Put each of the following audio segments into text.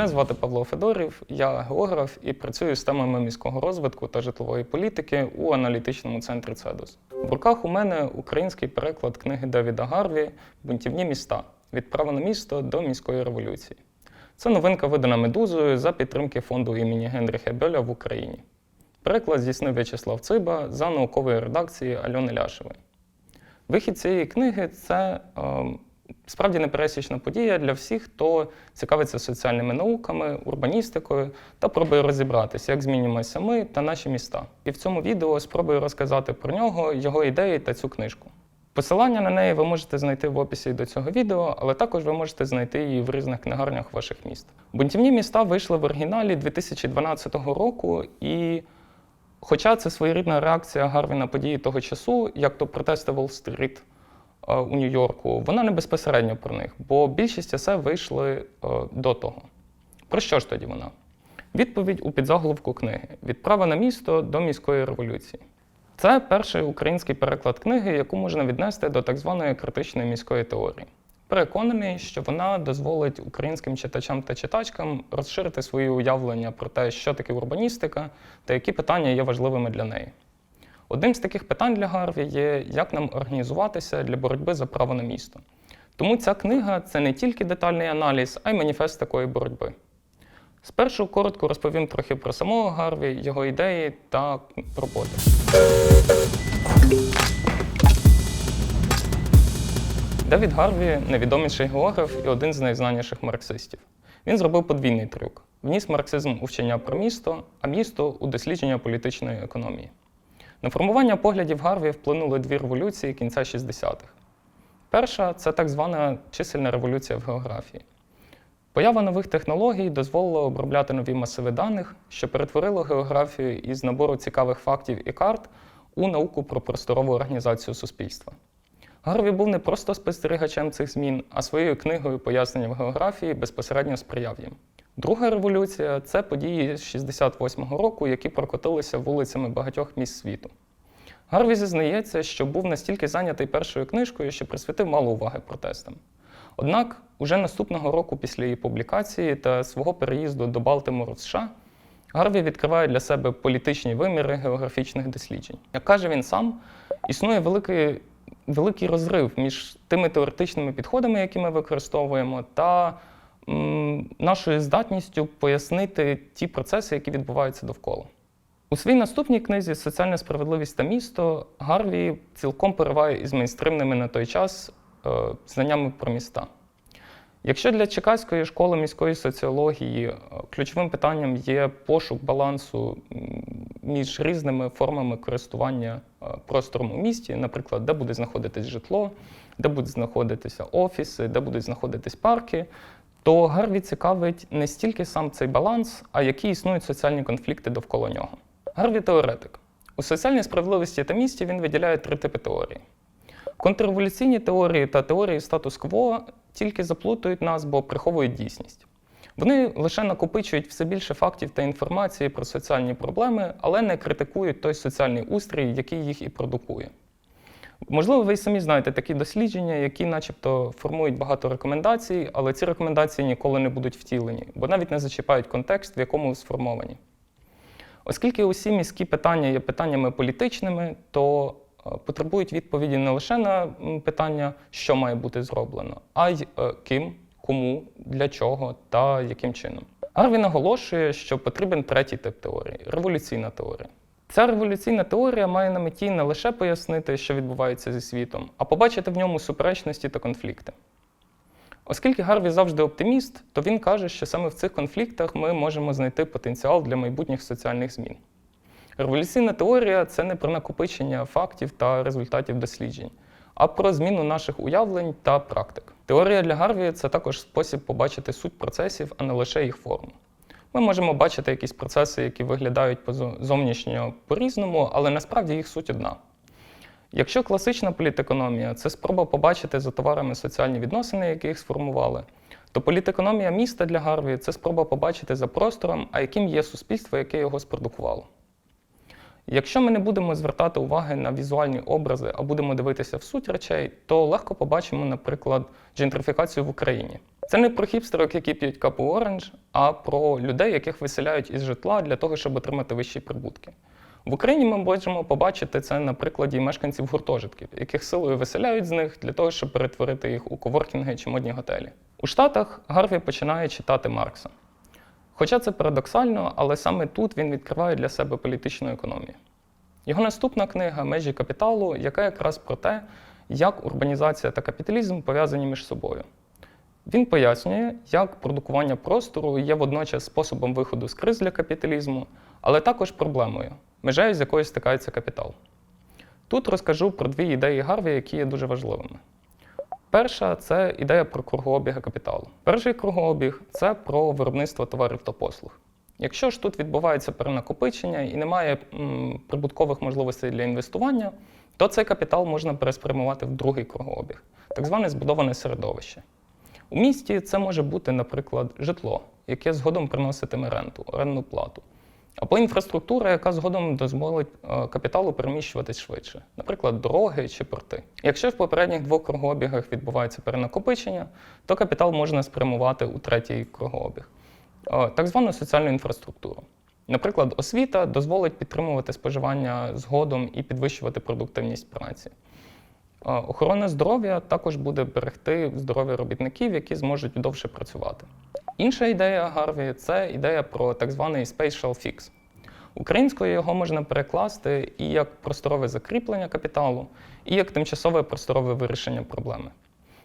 Мене звати Павло Федорів, я географ і працюю з темами міського розвитку та житлової політики у аналітичному центрі Цедус. В руках у мене український переклад книги Девіда Гарві Бунтівні міста від на місто до міської революції. Це новинка видана медузою за підтримки фонду імені Генріха Бьоля в Україні. Переклад здійснив В'ячеслав Циба за наукової редакції Альони Ляшевої. Вихід цієї книги це е, справді непересічна подія для всіх, хто цікавиться соціальними науками, урбаністикою та пробує розібратися, як змінюємося ми та наші міста. І в цьому відео спробую розказати про нього, його ідеї та цю книжку. Посилання на неї ви можете знайти в описі до цього відео, але також ви можете знайти її в різних книгарнях ваших міст. Бунтівні міста вийшли в оригіналі 2012 року, і хоча це своєрідна реакція Гарві на події того часу, як то протести Уолл-стріт е, у Нью-Йорку, вона не безпосередньо про них, бо більшість есе вийшли е, до того. Про що ж тоді вона? Відповідь у підзаголовку книги: Від права на місто до міської революції. Це перший український переклад книги, яку можна віднести до так званої критичної міської теорії. Переконаний, що вона дозволить українським читачам та читачкам розширити свої уявлення про те, що таке урбаністика та які питання є важливими для неї. Одним з таких питань для Гарві є, як нам організуватися для боротьби за право на місто. Тому ця книга це не тільки детальний аналіз, а й маніфест такої боротьби. Спершу коротко розповім трохи про самого Гарві, його ідеї та роботи. Девід Гарві найвідоміший географ і один з найзнаніших марксистів. Він зробив подвійний трюк: вніс марксизм у вчення про місто, а місто у дослідження політичної економії. На формування поглядів Гарві вплинули дві революції кінця 60-х. Перша це так звана чисельна революція в географії. Поява нових технологій дозволила обробляти нові масиви даних, що перетворило географію із набору цікавих фактів і карт у науку про просторову організацію суспільства. Гарві був не просто спостерігачем цих змін, а своєю книгою пояснення в географії безпосередньо сприяв їм. Друга революція це події 68-го року, які прокотилися вулицями багатьох міст світу. Гарві зізнається, що був настільки зайнятий першою книжкою, що присвятив мало уваги протестам. Однак, уже наступного року після її публікації та свого переїзду до Балтимору в США, Гарві відкриває для себе політичні виміри географічних досліджень. Як каже він сам, існує великий, великий розрив між тими теоретичними підходами, які ми використовуємо, та нашою здатністю пояснити ті процеси, які відбуваються довкола. У своїй наступній книзі Соціальна справедливість та місто Гарві цілком пориває із мейнстримними на той час е, знаннями про міста. Якщо для Чекаської школи міської соціології е, ключовим питанням є пошук балансу між різними формами користування е, простором у місті, наприклад, де буде знаходитись житло, де будуть знаходитися офіси, де будуть знаходитись парки, то Гарві цікавить не стільки сам цей баланс, а які існують соціальні конфлікти довкола нього. Гарві теоретик. У соціальній справедливості та місті він виділяє три типи теорії. Контрреволюційні теорії та теорії статус-кво тільки заплутують нас, бо приховують дійсність. Вони лише накопичують все більше фактів та інформації про соціальні проблеми, але не критикують той соціальний устрій, який їх і продукує. Можливо, ви самі знаєте такі дослідження, які начебто формують багато рекомендацій, але ці рекомендації ніколи не будуть втілені, бо навіть не зачіпають контекст, в якому сформовані. Оскільки усі міські питання є питаннями політичними, то е, потребують відповіді не лише на питання, що має бути зроблено, а й е, ким, кому, для чого та яким чином. Гарві наголошує, що потрібен третій тип теорії революційна теорія. Ця революційна теорія має на меті не лише пояснити, що відбувається зі світом, а побачити в ньому суперечності та конфлікти. Оскільки Гарві завжди оптиміст, то він каже, що саме в цих конфліктах ми можемо знайти потенціал для майбутніх соціальних змін. Революційна теорія це не про накопичення фактів та результатів досліджень, а про зміну наших уявлень та практик. Теорія для Гарві це також спосіб побачити суть процесів, а не лише їх форму. Ми можемо бачити якісь процеси, які виглядають зовнішньо по-різному, але насправді їх суть одна. Якщо класична політекономія це спроба побачити за товарами соціальні відносини, які їх сформували, то політекономія міста для Гарві це спроба побачити за простором, а яким є суспільство, яке його спродукувало. Якщо ми не будемо звертати уваги на візуальні образи, а будемо дивитися в суть речей, то легко побачимо, наприклад, джентрифікацію в Україні. Це не про хіпстерок, які п'ють капу оранж, а про людей, яких виселяють із житла для того, щоб отримати вищі прибутки. В Україні ми можемо побачити це на прикладі мешканців гуртожитків, яких силою виселяють з них для того, щоб перетворити їх у коворкінги чи модні готелі. У Штатах Гарві починає читати Маркса. Хоча це парадоксально, але саме тут він відкриває для себе політичну економію. Його наступна книга Межі капіталу, яка якраз про те, як урбанізація та капіталізм пов'язані між собою. Він пояснює, як продукування простору є водночас способом виходу з криз для капіталізму, але також проблемою, межею з якою стикається капітал. Тут розкажу про дві ідеї Гарві, які є дуже важливими. Перша це ідея про кругообіг капіталу. Перший кругообіг це про виробництво товарів та послуг. Якщо ж тут відбувається перенакопичення і немає м, прибуткових можливостей для інвестування, то цей капітал можна переспрямувати в другий кругообіг, так зване збудоване середовище. У місті це може бути, наприклад, житло, яке згодом приноситиме ренту, орендну плату. Або інфраструктура, яка згодом дозволить е, капіталу переміщуватись швидше, наприклад, дороги чи порти. Якщо в попередніх двох кругообігах відбувається перенакопичення, то капітал можна спрямувати у третій кругообіг, е, так звану соціальну інфраструктуру. Наприклад, освіта дозволить підтримувати споживання згодом і підвищувати продуктивність праці. Е, Охорона здоров'я також буде берегти здоров'я робітників, які зможуть довше працювати. Інша ідея Гарві це ідея про так званий spatial fix. Українською його можна перекласти і як просторове закріплення капіталу, і як тимчасове просторове вирішення проблеми.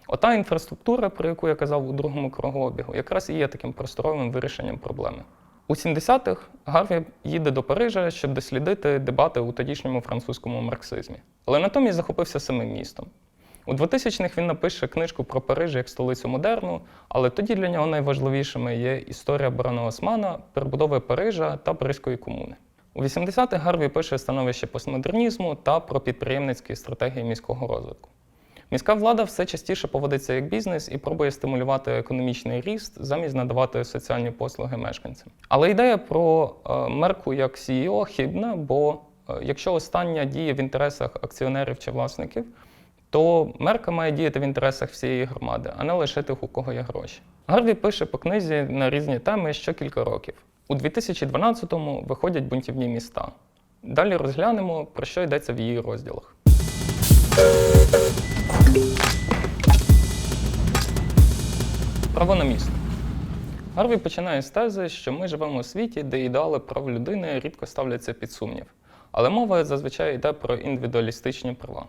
Ота інфраструктура, про яку я казав у другому кругообігу, якраз і є таким просторовим вирішенням проблеми. У 70-х Гарві їде до Парижа, щоб дослідити дебати у тодішньому французькому марксизмі. Але натомість захопився самим містом. У 2000-х він напише книжку про Париж як столицю модерну, але тоді для нього найважливішими є історія барона Османа, перебудови Парижа та Паризької комуни. У 80-х Гарві пише становище постмодернізму та про підприємницькі стратегії міського розвитку. Міська влада все частіше поводиться як бізнес і пробує стимулювати економічний ріст замість надавати соціальні послуги мешканцям. Але ідея про е, мерку як CEO хибна, бо е, якщо остання діє в інтересах акціонерів чи власників, то мерка має діяти в інтересах всієї громади, а не лише тих, у кого є гроші. Гарві пише по книзі на різні теми що кілька років. У 2012-му виходять бунтівні міста. Далі розглянемо, про що йдеться в її розділах. Право на місто. Гарві починає з тези, що ми живемо у світі, де ідеали прав людини рідко ставляться під сумнів. Але мова зазвичай йде про індивідуалістичні права.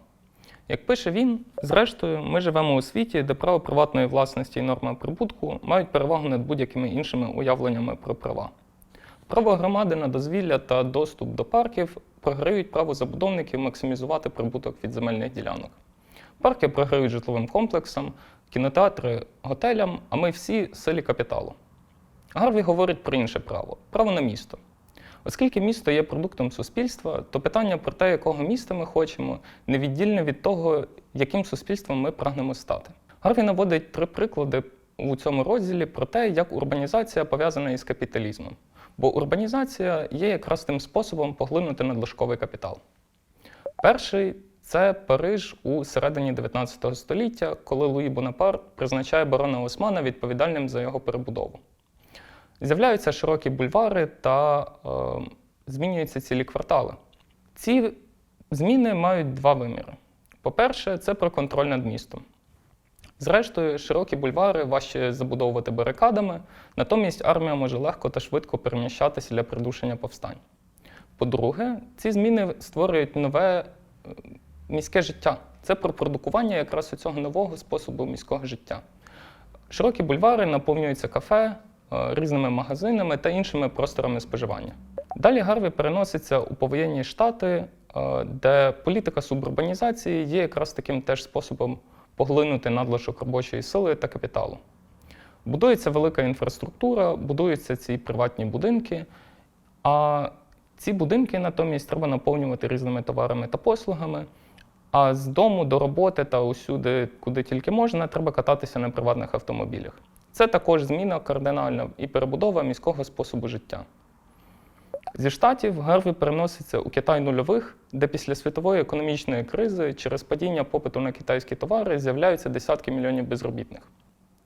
Як пише він, зрештою, ми живемо у світі, де право приватної власності і норма прибутку мають перевагу над будь-якими іншими уявленнями про права. Право громади на дозвілля та доступ до парків програють право забудовників максимізувати прибуток від земельних ділянок. Парки програють житловим комплексам, кінотеатри готелям, а ми всі силі капіталу. Гарві говорить про інше право право на місто. Оскільки місто є продуктом суспільства, то питання про те, якого міста ми хочемо, невіддільне від того, яким суспільством ми прагнемо стати. Гарві наводить три приклади у цьому розділі про те, як урбанізація пов'язана із капіталізмом. Бо урбанізація є якраз тим способом поглинути надлишковий капітал. Перший це Париж у середині 19 століття, коли Луї Бонапарт призначає барона Османа відповідальним за його перебудову. З'являються широкі бульвари та е, змінюються цілі квартали. Ці зміни мають два виміри. По-перше, це про контроль над містом. Зрештою, широкі бульвари важче забудовувати барикадами, натомість армія може легко та швидко переміщатися для придушення повстань. По-друге, ці зміни створюють нове е, міське життя. Це про продукування якраз цього нового способу міського життя. Широкі бульвари наповнюються кафе, різними магазинами та іншими просторами споживання. Далі Гарві переноситься у повоєнні штати, е, де політика субурбанізації є якраз таким теж способом поглинути надлишок робочої сили та капіталу. Будується велика інфраструктура, будуються ці приватні будинки, а ці будинки натомість треба наповнювати різними товарами та послугами. А з дому до роботи та усюди, куди тільки можна, треба кататися на приватних автомобілях. Це також зміна кардинальна і перебудова міського способу життя. Зі штатів Гарві переноситься у Китай нульових, де після світової економічної кризи через падіння попиту на китайські товари з'являються десятки мільйонів безробітних.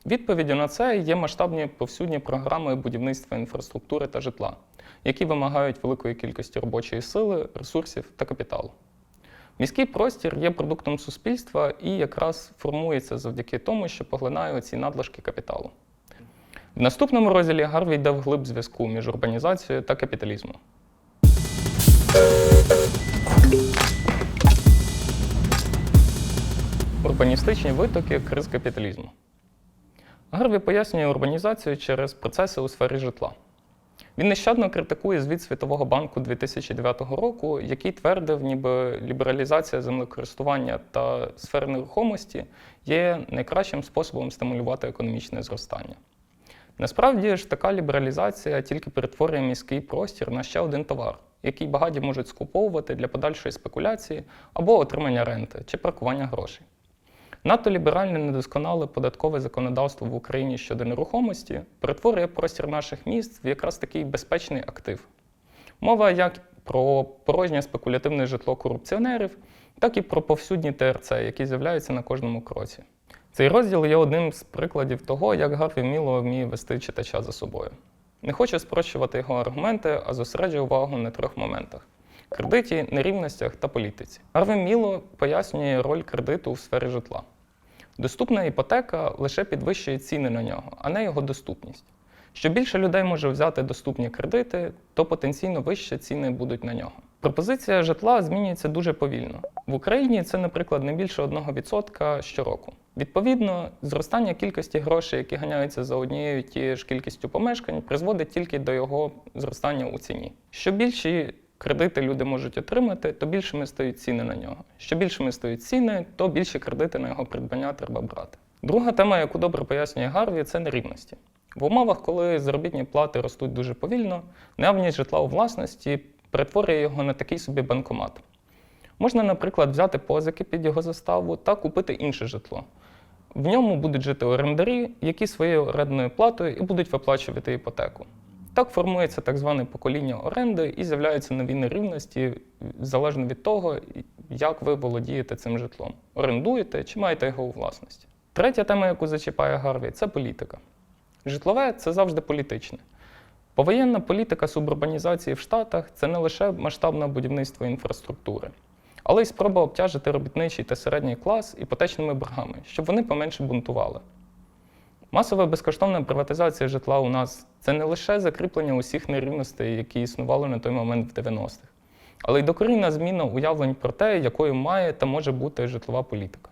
Відповіддю на це є масштабні повсюдні програми будівництва інфраструктури та житла, які вимагають великої кількості робочої сили, ресурсів та капіталу. Міський простір є продуктом суспільства і якраз формується завдяки тому, що поглинає ці надлишки капіталу. В наступному розділі Гарвій йде вглиб зв'язку між урбанізацією та капіталізмом. Урбаністичні витоки криз капіталізму. Гарві пояснює урбанізацію через процеси у сфері житла. Він нещадно критикує звіт Світового банку 2009 року, який твердив, ніби лібералізація землекористування та сфери нерухомості є найкращим способом стимулювати економічне зростання. Насправді ж така лібералізація тільки перетворює міський простір на ще один товар, який багаті можуть скуповувати для подальшої спекуляції або отримання ренти чи паркування грошей. Надто ліберальне недосконале податкове законодавство в Україні щодо нерухомості перетворює простір наших міст в якраз такий безпечний актив. Мова як про порожнє спекулятивне житло корупціонерів, так і про повсюдні ТРЦ, які з'являються на кожному кроці. Цей розділ є одним з прикладів того, як Гарві вміло вміє вести читача за собою. Не хочу спрощувати його аргументи, а зосереджую увагу на трьох моментах: кредиті, нерівностях та політиці. Гарві Міло пояснює роль кредиту у сфері житла. Доступна іпотека лише підвищує ціни на нього, а не його доступність. Що більше людей може взяти доступні кредити, то потенційно вищі ціни будуть на нього. Пропозиція житла змінюється дуже повільно. В Україні це, наприклад, не більше 1% щороку. Відповідно, зростання кількості грошей, які ганяються за однією тією ж кількістю помешкань, призводить тільки до його зростання у ціні. Що більші кредити люди можуть отримати, то більшими стають ціни на нього. Що більшими стають ціни, то більші кредити на його придбання треба брати. Друга тема, яку добре пояснює Гарві, це нерівності. В умовах, коли заробітні плати ростуть дуже повільно, наявність житла у власності перетворює його на такий собі банкомат. Можна, наприклад, взяти позики під його заставу та купити інше житло. В ньому будуть жити орендарі, які своєю орендною платою і будуть виплачувати іпотеку. Так формується так зване покоління оренди і з'являються нові нерівності залежно від того, як ви володієте цим житлом. Орендуєте чи маєте його у власності. Третя тема, яку зачіпає Гарві, це політика. Житлове це завжди політичне. Повоєнна політика субурбанізації в Штатах це не лише масштабне будівництво інфраструктури, але й спроба обтяжити робітничий та середній клас іпотечними боргами, щоб вони поменше бунтували. Масова безкоштовна приватизація житла у нас це не лише закріплення усіх нерівностей, які існували на той момент в 90-х, але й докорінна зміна уявлень про те, якою має та може бути житлова політика.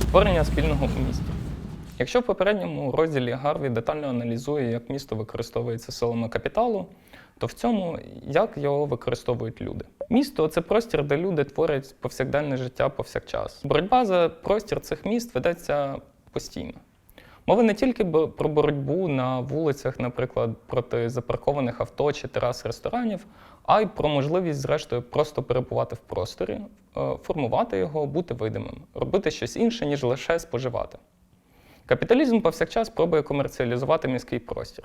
Створення спільного у місті. Якщо в попередньому розділі Гарві детально аналізує, як місто використовується силами капіталу, то в цьому як його використовують люди. Місто це простір, де люди творять повсякденне життя повсякчас. Боротьба за простір цих міст ведеться постійно. Мова не тільки про боротьбу на вулицях, наприклад, проти запаркованих авто чи терас ресторанів, а й про можливість, зрештою, просто перебувати в просторі, е, формувати його, бути видимим, робити щось інше, ніж лише споживати. Капіталізм повсякчас пробує комерціалізувати міський простір.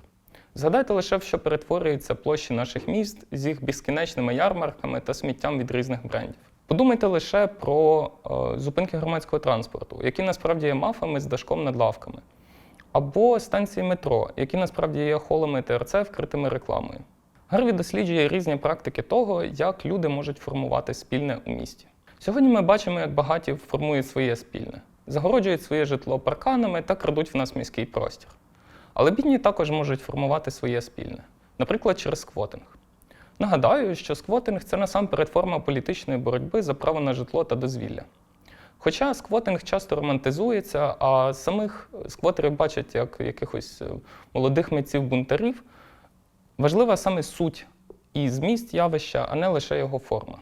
Згадайте лише, в що перетворюються площі наших міст з їх безкінечними ярмарками та сміттям від різних брендів. Подумайте лише про е, зупинки громадського транспорту, які насправді є мафами з дашком над лавками, або станції метро, які насправді є холами ТРЦ вкритими рекламою. Гарві досліджує різні практики того, як люди можуть формувати спільне у місті. Сьогодні ми бачимо, як багаті формують своє спільне, загороджують своє житло парканами та крадуть в нас міський простір. Але бідні також можуть формувати своє спільне, наприклад, через сквотинг. Нагадаю, що сквотинг це насамперед форма політичної боротьби за право на житло та дозвілля. Хоча сквотинг часто романтизується, а самих сквотерів бачать як якихось е, молодих митців-бунтарів, важлива саме суть і зміст явища, а не лише його форма.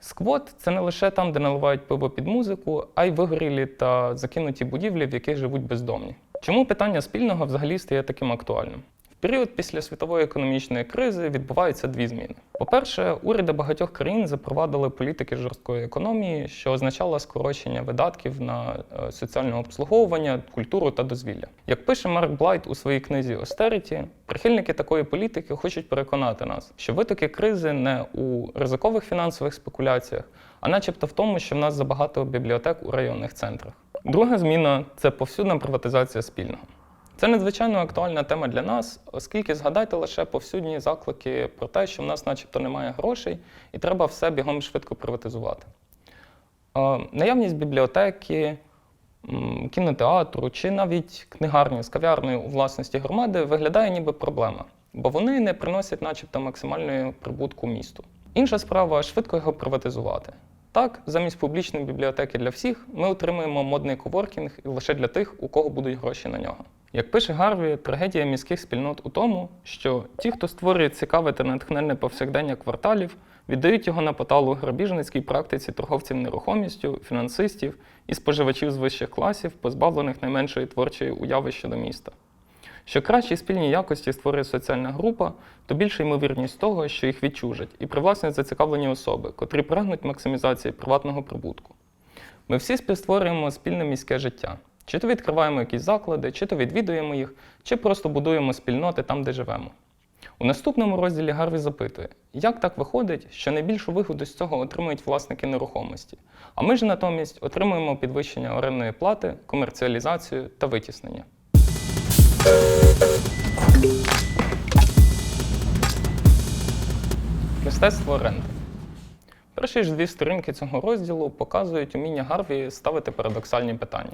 Сквот це не лише там, де наливають пиво під музику, а й вигорілі та закинуті будівлі, в яких живуть бездомні. Чому питання спільного взагалі стає таким актуальним? В період після світової економічної кризи відбуваються дві зміни. По-перше, уряди багатьох країн запровадили політики жорсткої економії, що означало скорочення видатків на е, соціальне обслуговування, культуру та дозвілля. Як пише Марк Блайт у своїй книзі Остеріті, прихильники такої політики хочуть переконати нас, що витоки кризи не у ризикових фінансових спекуляціях, а начебто в тому, що в нас забагато бібліотек у районних центрах. Друга зміна це повсюдна приватизація спільного. Це надзвичайно актуальна тема для нас, оскільки згадайте лише повсюдні заклики про те, що в нас начебто немає грошей, і треба все бігом швидко приватизувати. Наявність бібліотеки, кінотеатру чи навіть книгарні з кав'ярнею у власності громади виглядає ніби проблема, бо вони не приносять, начебто, максимальної прибутку місту. Інша справа швидко його приватизувати. Так, замість публічної бібліотеки для всіх ми отримуємо модний коворкінг лише для тих, у кого будуть гроші на нього. Як пише Гарві, трагедія міських спільнот у тому, що ті, хто створює цікаве та натхненне повсякдення кварталів, віддають його на поталу грабіжницькій практиці торговців нерухомістю, фінансистів і споживачів з вищих класів, позбавлених найменшої творчої уяви щодо міста. Що кращі спільні якості створює соціальна група, то більша ймовірність того, що їх відчужать і привласнять зацікавлені особи, котрі прагнуть максимізації приватного прибутку. Ми всі співстворюємо спільне міське життя. Чи то відкриваємо якісь заклади, чи то відвідуємо їх, чи просто будуємо спільноти там, де живемо. У наступному розділі Гарві запитує, як так виходить, що найбільшу вигоду з цього отримують власники нерухомості, а ми ж натомість отримуємо підвищення орендної плати, комерціалізацію та витіснення. Мистецтво оренди. Перші ж дві сторінки цього розділу показують уміння Гарві ставити парадоксальні питання.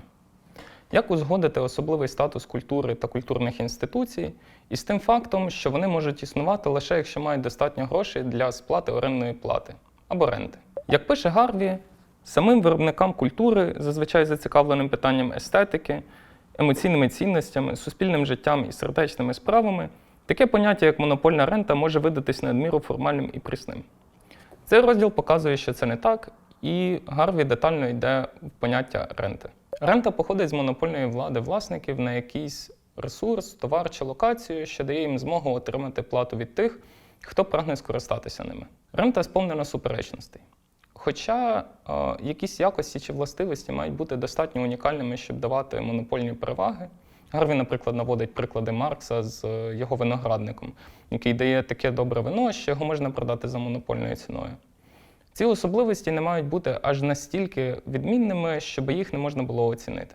Як узгодити особливий статус культури та культурних інституцій із тим фактом, що вони можуть існувати лише якщо мають достатньо грошей для сплати орендної плати або ренти? Як пише Гарві, самим виробникам культури, зазвичай зацікавленим питанням естетики, емоційними цінностями, суспільним життям і сердечними справами, таке поняття, як монопольна рента, може видатись надміру формальним і прісним. Цей розділ показує, що це не так, і Гарві детально йде в поняття ренти. Рента походить з монопольної влади власників на якийсь ресурс, товар чи локацію, що дає їм змогу отримати плату від тих, хто прагне скористатися ними. Рента сповнена суперечностей. Хоча е, якісь якості чи властивості мають бути достатньо унікальними, щоб давати монопольні переваги. Гарві, наприклад, наводить приклади Маркса з е, його виноградником, який дає таке добре вино, що його можна продати за монопольною ціною. Ці особливості не мають бути аж настільки відмінними, щоб їх не можна було оцінити.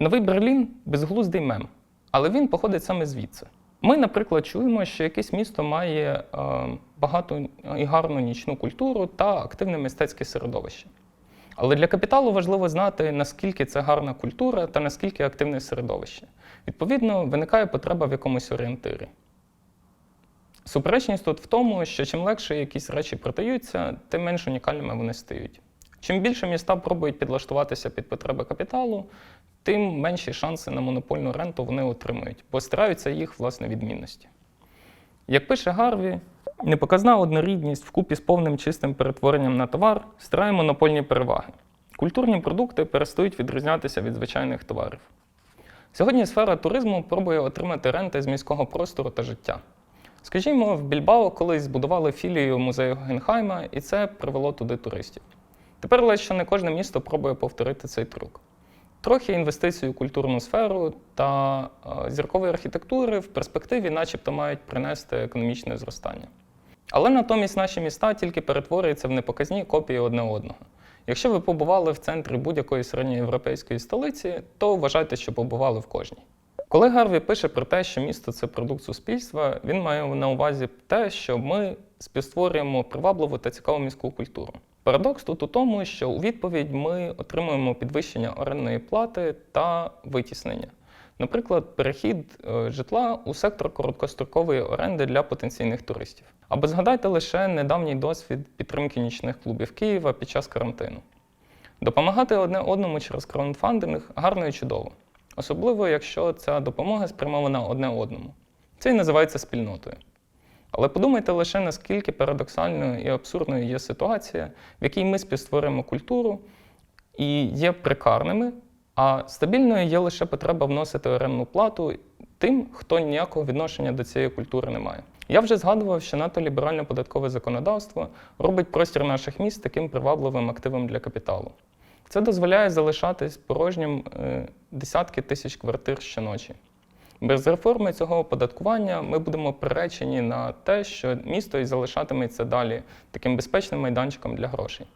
Новий Берлін безглуздий мем, але він походить саме звідси. Ми, наприклад, чуємо, що якесь місто має е, багату і гарну нічну культуру та активне мистецьке середовище. Але для капіталу важливо знати, наскільки це гарна культура та наскільки активне середовище. Відповідно, виникає потреба в якомусь орієнтирі. Суперечність тут в тому, що чим легше якісь речі продаються, тим менш унікальними вони стають. Чим більше міста пробують підлаштуватися під потреби капіталу, тим менші шанси на монопольну ренту вони отримують, бо стараються їх власне відмінності. Як пише Гарві, непоказна однорідність вкупі з повним чистим перетворенням на товар стирає монопольні переваги. Культурні продукти перестають відрізнятися від звичайних товарів. Сьогодні сфера туризму пробує отримати ренти з міського простору та життя. Скажімо, в Більбао колись збудували філію музею Гогенхайма, і це привело туди туристів. Тепер лише не кожне місто пробує повторити цей трюк. Трохи інвестицій у культурну сферу та е, зіркової архітектури в перспективі, начебто, мають принести економічне зростання. Але натомість наші міста тільки перетворюються в непоказні копії одне одного. Якщо ви побували в центрі будь-якої середньоєвропейської столиці, то вважайте, що побували в кожній. Коли Гарві пише про те, що місто це продукт суспільства, він має на увазі те, що ми співстворюємо привабливу та цікаву міську культуру. Парадокс тут у тому, що у відповідь ми отримуємо підвищення орендної плати та витіснення. Наприклад, перехід е, житла у сектор короткострокової оренди для потенційних туристів. Або згадайте лише недавній досвід підтримки нічних клубів Києва під час карантину. Допомагати одне одному через краундфандинг гарно і чудово, особливо якщо ця допомога спрямована одне одному. Це і називається спільнотою. Але подумайте лише, наскільки парадоксальною і абсурдною є ситуація, в якій ми співстворюємо культуру і є прикарними, а стабільною є лише потреба вносити орендну плату тим, хто ніякого відношення до цієї культури не має. Я вже згадував, що НАТО ліберальне податкове законодавство робить простір наших міст таким привабливим активом для капіталу. Це дозволяє залишатись порожнім е, десятки тисяч квартир щоночі. Без реформи цього оподаткування ми будемо приречені на те, що місто і залишатиметься далі таким безпечним майданчиком для грошей.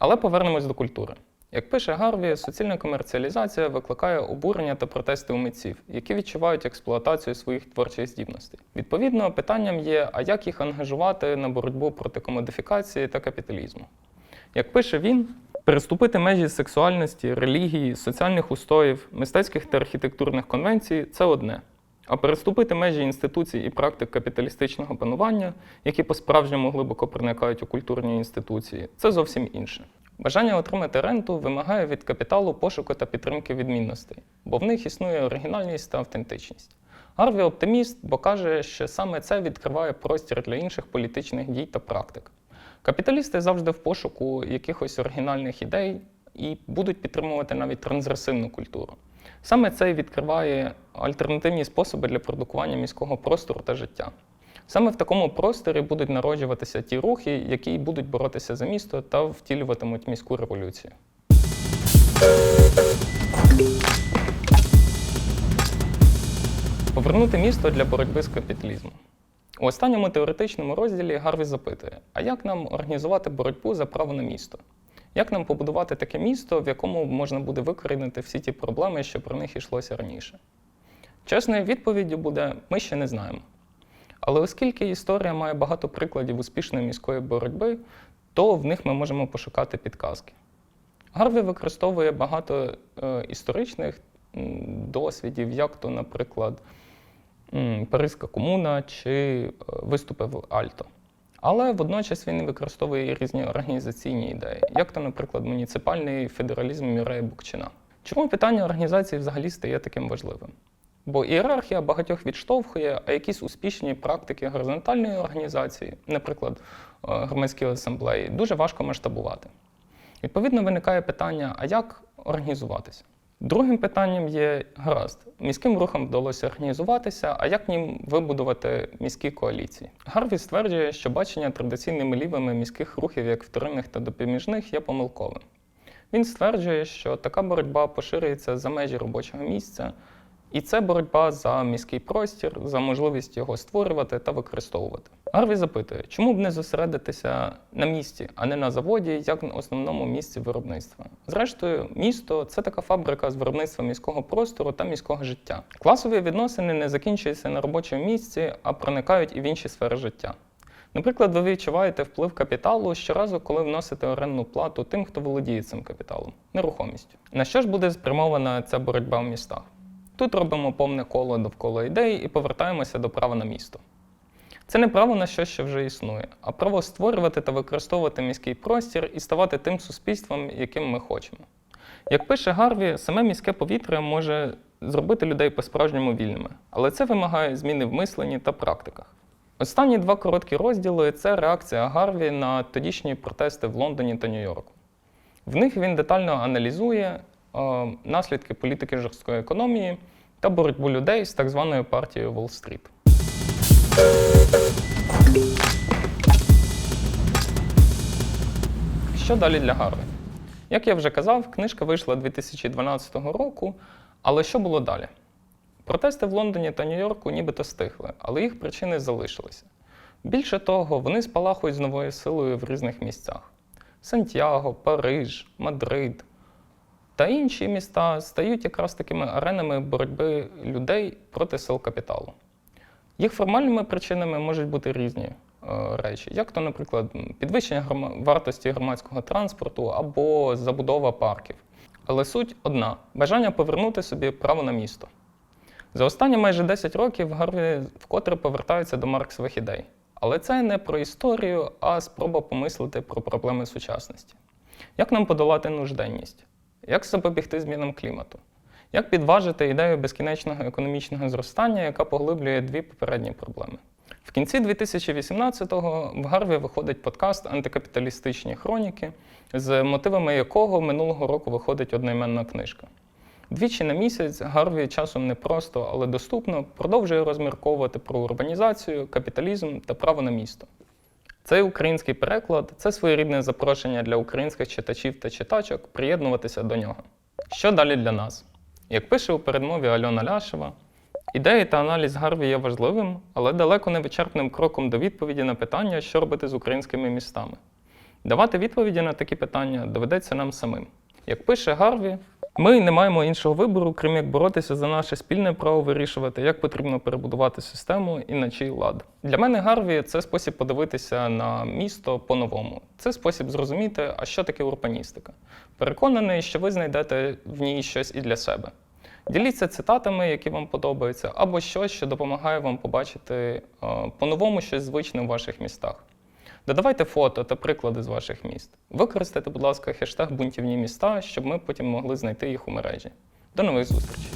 Але повернемось до культури. Як пише Гарві, суцільна комерціалізація викликає обурення та протести у митців, які відчувають експлуатацію своїх творчих здібностей. Відповідно, питанням є, а як їх ангажувати на боротьбу проти комодифікації та капіталізму. Як пише він, переступити межі сексуальності, релігії, соціальних устоїв, мистецьких та архітектурних конвенцій це одне. А переступити межі інституцій і практик капіталістичного панування, які по-справжньому глибоко проникають у культурні інституції, це зовсім інше. Бажання отримати ренту вимагає від капіталу пошуку та підтримки відмінностей, бо в них існує оригінальність та автентичність. Гарві оптиміст, бо каже, що саме це відкриває простір для інших політичних дій та практик. Капіталісти завжди в пошуку якихось оригінальних ідей і будуть підтримувати навіть трансгресивну культуру. Саме це відкриває альтернативні способи для продукування міського простору та життя. Саме в такому просторі будуть народжуватися ті рухи, які будуть боротися за місто та втілюватимуть міську революцію. Повернути місто для боротьби з капіталізмом. У останньому теоретичному розділі Гарві запитує: а як нам організувати боротьбу за право на місто? Як нам побудувати таке місто, в якому можна буде викорінити всі ті проблеми, що про них йшлося раніше? Чесною відповіддю буде: ми ще не знаємо. Але оскільки історія має багато прикладів успішної міської боротьби, то в них ми можемо пошукати підказки. Гарві використовує багато е, історичних досвідів, як то, наприклад, Паризька комуна чи е, виступи в Альто. Але водночас він використовує різні організаційні ідеї, як то, наприклад, муніципальний федералізм Мірея Букчина. Чому питання організації взагалі стає таким важливим? Бо ієрархія багатьох відштовхує, а якісь успішні практики горизонтальної організації, наприклад, е, громадські асамблеї, дуже важко масштабувати. Відповідно, виникає питання: а як організуватися? Другим питанням є гаразд. Міським рухам вдалося організуватися, а як ним вибудувати міські коаліції? Гарві стверджує, що бачення традиційними лівими міських рухів як вторинних та допоміжних є помилковим. Він стверджує, що така боротьба поширюється за межі робочого місця, і це боротьба за міський простір, за можливість його створювати та використовувати. Гарві запитує, чому б не зосередитися на місті, а не на заводі, як на основному місці виробництва. Зрештою, місто це така фабрика з виробництва міського простору та міського життя. Класові відносини не закінчуються на робочому місці, а проникають і в інші сфери життя. Наприклад, ви відчуваєте вплив капіталу щоразу, коли вносите орендну плату тим, хто володіє цим капіталом, нерухомістю. На що ж буде спрямована ця боротьба в містах? Тут робимо повне коло довкола ідей і повертаємося до права на місто. Це не право на щось, що вже існує, а право створювати та використовувати міський простір і ставати тим суспільством, яким ми хочемо. Як пише Гарві, саме міське повітря може зробити людей по-справжньому вільними, але це вимагає зміни в мисленні та практиках. Останні два короткі розділи це реакція Гарві на тодішні протести в Лондоні та Нью-Йорку. В них він детально аналізує наслідки політики жорсткої економії та боротьбу людей з так званою партією Уолл-стріт. Що далі для Гарві? Як я вже казав, книжка вийшла 2012 року, але що було далі? Протести в Лондоні та Нью-Йорку нібито стихли, але їх причини залишилися. Більше того, вони спалахують з новою силою в різних місцях: Сантьяго, Париж, Мадрид та інші міста стають якраз такими аренами боротьби людей проти сил капіталу. Їх формальними причинами можуть бути різні е, речі, як то, наприклад, підвищення вартості громадського транспорту або забудова парків. Але суть одна бажання повернути собі право на місто. За останні майже 10 років Гарві вкотре повертається до марксових ідей. Але це не про історію, а спроба помислити про проблеми сучасності. Як нам подолати нужденність? Як запобігти змінам клімату? Як підважити ідею безкінечного економічного зростання, яка поглиблює дві попередні проблеми? В кінці 2018-го в Гарві виходить подкаст Антикапіталістичні хроніки, з мотивами якого минулого року виходить одноіменна книжка. Двічі на місяць Гарві часом не просто, але доступно продовжує розмірковувати про урбанізацію, капіталізм та право на місто. Цей український переклад це своєрідне запрошення для українських читачів та читачок приєднуватися до нього. Що далі для нас? Як пише у передмові Альона Ляшева, ідеї та аналіз Гарві є важливим, але далеко не вичерпним кроком до відповіді на питання, що робити з українськими містами. Давати відповіді на такі питання доведеться нам самим. Як пише Гарві, ми не маємо іншого вибору, крім як боротися за наше спільне право вирішувати, як потрібно перебудувати систему і на чий лад. Для мене Гарві це спосіб подивитися на місто по-новому. Це спосіб зрозуміти, а що таке урбаністика. Переконаний, що ви знайдете в ній щось і для себе. Діліться цитатами, які вам подобаються, або щось, що допомагає вам побачити е, по-новому щось звичне в ваших містах. Додавайте фото та приклади з ваших міст. Використайте, будь ласка, хештег бунтівні міста, щоб ми потім могли знайти їх у мережі. До нових зустрічей!